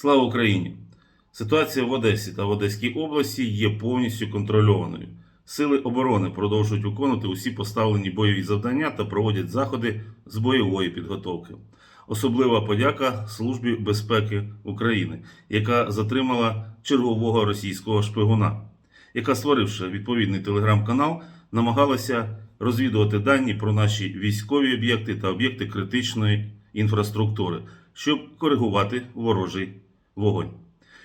Слава Україні! Ситуація в Одесі та в Одеській області є повністю контрольованою. Сили оборони продовжують виконувати усі поставлені бойові завдання та проводять заходи з бойової підготовки. Особлива подяка Службі безпеки України, яка затримала чергового російського шпигуна, яка, створивши відповідний телеграм-канал, намагалася розвідувати дані про наші військові об'єкти та об'єкти критичної інфраструктури, щоб коригувати ворожий вогонь.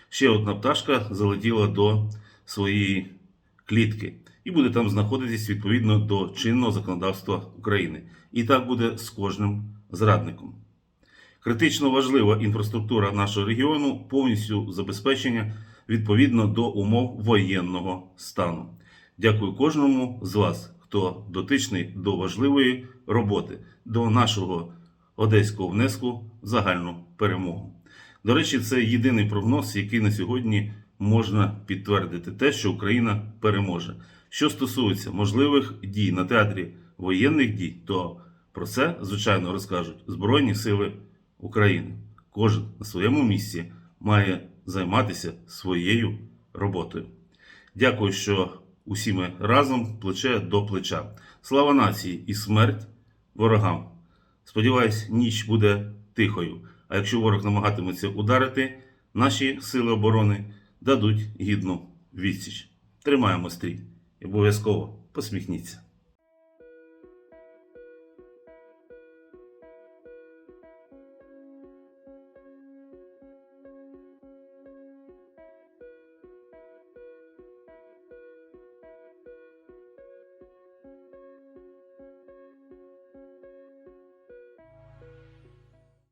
Ще одна пташка залетіла до своєї клітки і буде там знаходитись відповідно до чинного законодавства України. І так буде з кожним зрадником. Критично важлива інфраструктура нашого регіону повністю забезпечення відповідно до умов воєнного стану. Дякую кожному з вас, хто дотичний до важливої роботи, до нашого одеського внеску в загальну перемогу. До речі, це єдиний прогноз, який на сьогодні можна підтвердити те, що Україна переможе. Що стосується можливих дій на театрі воєнних дій, то про це, звичайно, розкажуть Збройні Сили України. Кожен на своєму місці має займатися своєю роботою. Дякую, що усі ми разом плече до плеча. Слава нації і смерть ворогам! Сподіваюсь, ніч буде тихою. А якщо ворог намагатиметься ударити, наші сили оборони дадуть гідну відсіч. Тримаємо стрій і обов'язково посміхніться.